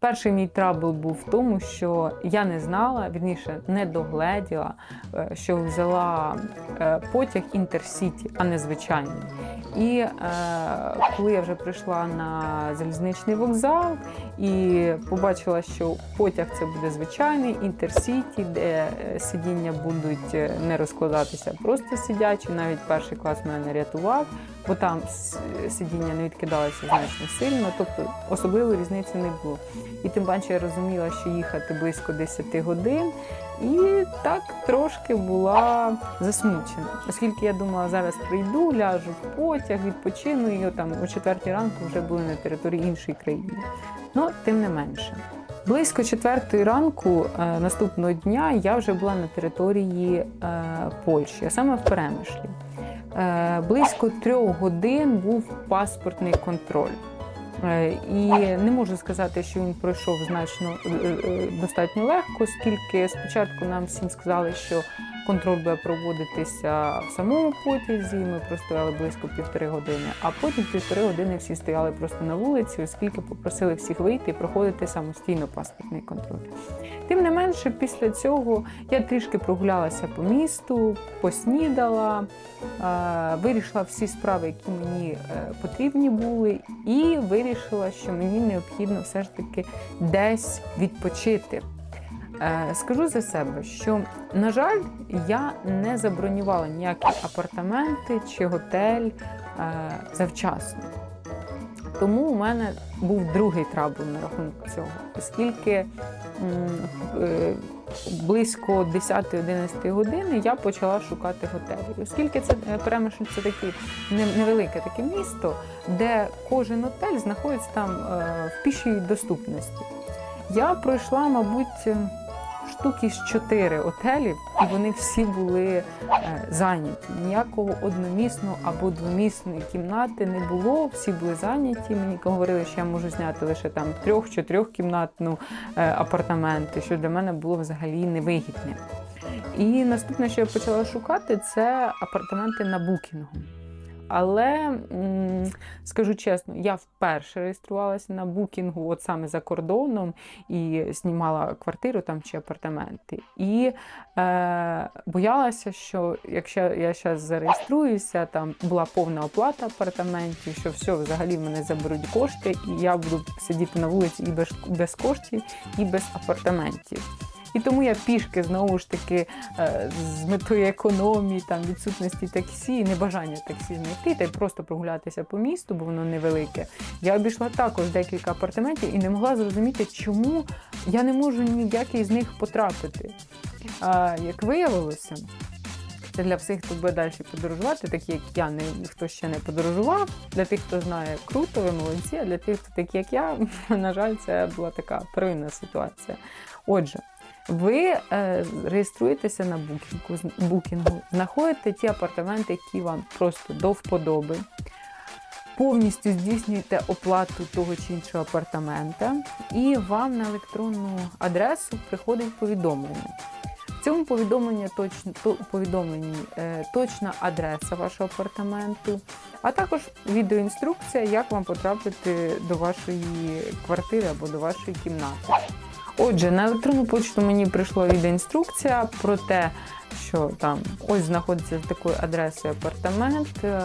Перший мій трабл був в тому, що я не знала, вірніше, не догледіла, е, що взяла е, потяг інтерсіті, а не звичайний. І е, коли я вже прийшла на залізничний вокзал і побачила, що потяг це буде звичайний інтерсіті, де е, сидіння будуть не розкладатися, просто сидячі. Навіть перший клас мене не рятував, бо там сидіння не відкидалися значно сильно, тобто особливої різниці не було. І тим паче я розуміла, що їхати близько 10 годин, і так трошки була засмучена, оскільки я думала, зараз прийду, ляжу в потяг, відпочину і там о 4 ранку вже були на території іншої країни. Ну, тим не менше. Близько четвертої ранку е, наступного дня я вже була на території е, Польщі, а саме в Перемишлі. Е, близько трьох годин був паспортний контроль. Е, І не можу сказати, що він пройшов значно е, достатньо легко, оскільки спочатку нам всім сказали, що контроль буде проводитися в самому потязі. Ми простояли близько півтори години, а потім півтори години всі стояли просто на вулиці, оскільки попросили всіх вийти і проходити самостійно паспортний контроль. Тим не менше, після цього я трішки прогулялася по місту, поснідала, е, вирішила всі справи, які мені е, потрібні були, і вирішила, що мені необхідно все ж таки десь відпочити. Е, Скажу за себе, що, на жаль, я не забронювала ніякі апартаменти чи готель е, завчасно. Тому у мене був другий трабл на рахунок цього, оскільки е, близько 10-11 години я почала шукати готелі. Оскільки це е, це таке невелике таке місто, де кожен готель знаходиться там в пішій доступності. Я пройшла, мабуть, штуки з чотири готелів, і вони всі були е, зайняті. Ніякого одномісного або двомісної кімнати не було. Всі були зайняті. Мені говорили, що я можу зняти лише там трьох чи трьохкімнатну е, апартаменти, що для мене було взагалі невигідне. І наступне, що я почала шукати, це апартаменти на букінгу. Але скажу чесно, я вперше реєструвалася на букінгу, от саме за кордоном, і знімала квартиру там чи апартаменти. І е, боялася, що якщо я зараз зареєструюся, там була повна оплата апартаментів, що все, взагалі в мене заберуть кошти, і я буду сидіти на вулиці і без, без коштів, і без апартаментів. І тому я пішки знову ж таки е, з метою економії, там відсутності таксі, небажання таксі знайти та й просто прогулятися по місту, бо воно невелике. Я обійшла також декілька апартаментів і не могла зрозуміти, чому я не можу ні в який з них потрапити. А як виявилося, це для всіх, хто буде далі подорожувати, такі як я, не хто ще не подорожував. Для тих, хто знає круто, ви молодці, а для тих, хто такі, як я, на жаль, це була така первинна ситуація. Отже, ви е, реєструєтеся на букінгу, букінгу, знаходите ті апартаменти, які вам просто до вподоби. Повністю здійснюєте оплату того чи іншого апартамента, і вам на електронну адресу приходить повідомлення. В цьому повідомленні точно то, повідомленні е, точна адреса вашого апартаменту, а також відеоінструкція, як вам потрапити до вашої квартири або до вашої кімнати. Отже, на електронну почту мені прийшла відеоінструкція про те, що там ось знаходиться з такою адресою апартамент, е,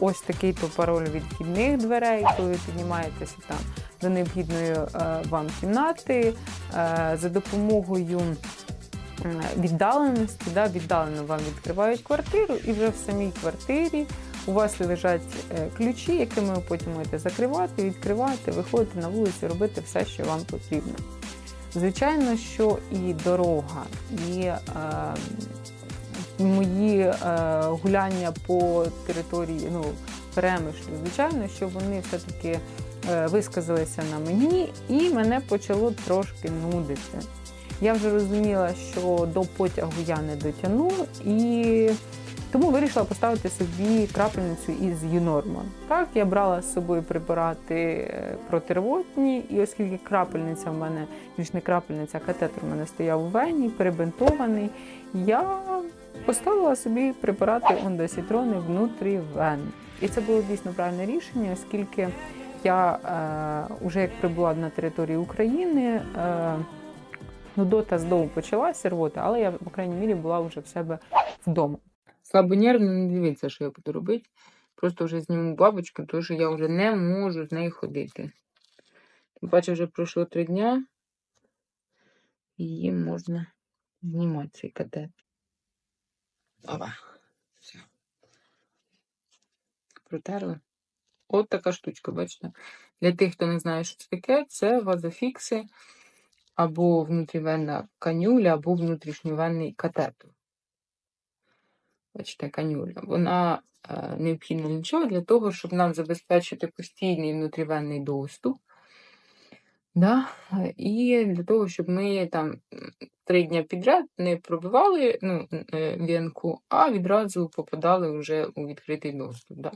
ось такий то пароль від вхідних дверей, коли піднімаєтеся там до необхідної е, вам кімнати е, за допомогою віддаленості, да, віддалено вам відкривають квартиру, і вже в самій квартирі у вас лежать ключі, якими ви потім можете закривати, відкривати, виходити на вулицю, робити все, що вам потрібно. Звичайно, що і дорога, і е, мої е, гуляння по території ну, перемишлю, звичайно, що вони все-таки е, висказалися на мені, і мене почало трошки нудити. Я вже розуміла, що до потягу я не дотягну, і тому вирішила поставити собі крапельницю із Юнорма. Так, я брала з собою препарати е, протирвотні, і оскільки крапельниця в мене, ніж не крапельниця, а катетер у мене стояв у вені, перебинтований, я поставила собі препарати ондосітрони внутрі вен. І це було дійсно правильне рішення, оскільки я е, вже як прибула на територію України, е, нудота знову почалася рвота, але я, по крайній мірі, була вже в себе вдома. Слабонервно не дивіться, що я буду робити. Просто вже зніму бабочку, тому що я вже не можу з нею ходити. Тим паче вже пройшло три дня. Її можна знімати цей катет. Опа. Все. Протерли. От така штучка, бачите? Для тих, хто не знає, що це таке, це вазофікси або внутрівенна канюля, або внутрішньовенний катетер. Бачите, канюля. Вона е, необхідна для чого? Для того, щоб нам забезпечити постійний внутрівенний доступ. Да? е, І для того, щоб ми там три дні підряд не пробивали ну, е, венку, а відразу попадали вже у відкритий доступ. Да?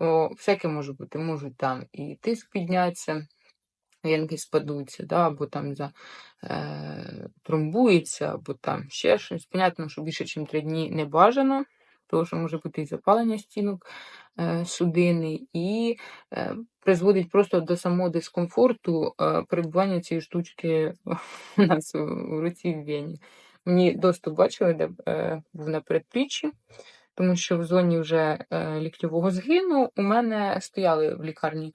Бо всяке може бути. Можуть там і тиск піднятися, венки спадуться, да? або там за, е, тромбується, або там ще щось. Понятно, що більше, ніж три дні не бажано, тому що може бути і запалення стінок е, судини, і е, призводить просто до самого дискомфорту е, перебування цієї штучки у нас у руці в вені. Мені доступ бачили, де був на передпліччі, тому що в зоні вже ліктьового згину у мене стояли в лікарні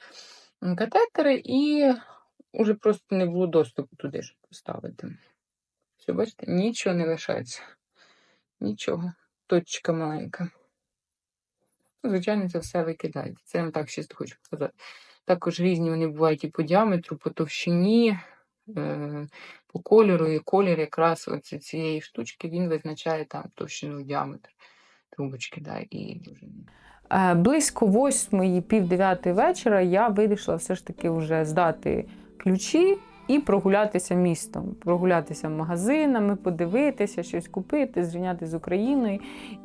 катетери, і вже просто не було доступу туди, щоб поставити. Все, бачите, нічого не лишається. Нічого. Точка маленька. Ну, Звичайно, це все викидається. Це я так чисто хочу показати. Також різні вони бувають і по діаметру, по товщині, е, по кольору. І колір якраз оці- цієї штучки він визначає там товщину діаметр трубочки, да, і. Е, Близько восьмої, пів дев'ятої вечора я вирішила все ж таки вже здати ключі і прогулятися містом, прогулятися магазинами, подивитися, щось купити, зрівняти з Україною.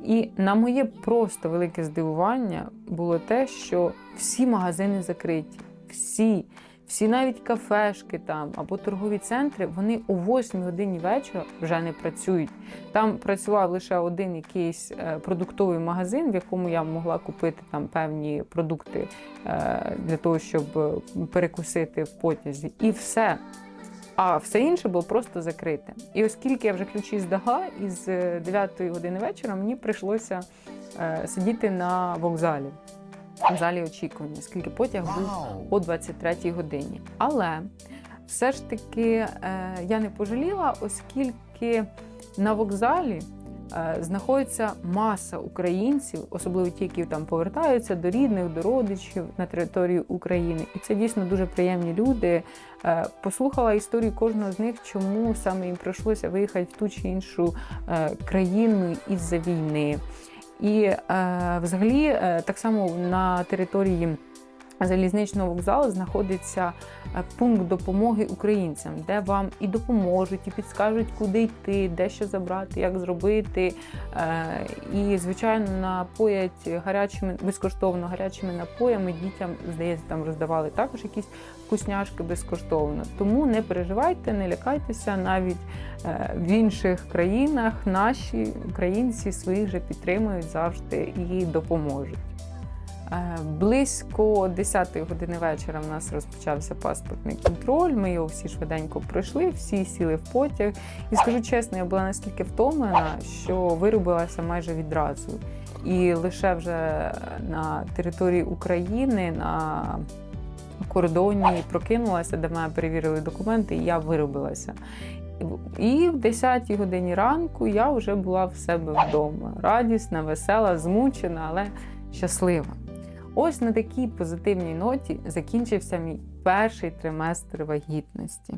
І на моє просто велике здивування було те, що всі магазини закриті. Всі. Всі навіть кафешки там або торгові центри, вони о 8 годині вечора вже не працюють. Там працював лише один якийсь е, продуктовий магазин, в якому я могла купити там певні продукти е, для того, щоб е, перекусити в потязі, і все. А все інше було просто закрите. І оскільки я вже ключі здала, із 9 години вечора мені прийшлося сидіти на вокзалі, залі очікування, оскільки потяг був о 23-й годині. Але все ж таки е, я не пожаліла, оскільки на вокзалі е, знаходиться маса українців, особливо ті, які там повертаються до рідних, до родичів на територію України. І це дійсно дуже приємні люди. Е, Послухала історію кожного з них, чому саме їм прийшлося виїхати в ту чи іншу країну із-за війни. І е, взагалі, е, так само на території залізничного вокзалу знаходиться е, пункт допомоги українцям, де вам і допоможуть, і підскажуть, куди йти, де що забрати, як зробити. Е, І, звичайно, напоять гарячими безкоштовно гарячими напоями дітям, здається, там роздавали також якісь вкусняшки безкоштовно. Тому не переживайте, не лякайтеся навіть е, в інших країнах. Наші українці своїх же підтримують завжди і допоможуть. Е, Близько 10 години вечора в нас розпочався паспортний контроль. Ми його всі швиденько пройшли, всі сіли в потяг. І скажу чесно, я була наскільки втомлена, що виробилася майже відразу. І лише вже на території України на кордоні прокинулася, де мене перевірили документи, і я виробилася. І в 10 годині ранку я вже була в себе вдома. Радісна, весела, змучена, але щаслива. Ось на такій позитивній ноті закінчився мій перший триместр вагітності.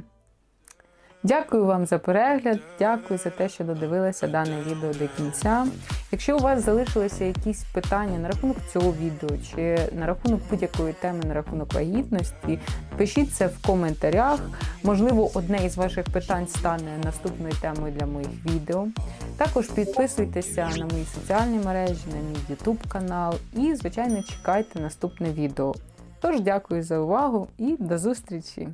Дякую вам за перегляд, дякую за те, що додивилися дане відео до кінця. Якщо у вас залишилися якісь питання на рахунок цього відео чи на рахунок будь-якої теми на рахунок вагітності, пишіть це в коментарях. Можливо, одне із ваших питань стане наступною темою для моїх відео. Також підписуйтеся на мої соціальні мережі, на мій YouTube канал і, звичайно, чекайте наступне відео. Тож дякую за увагу і до зустрічі!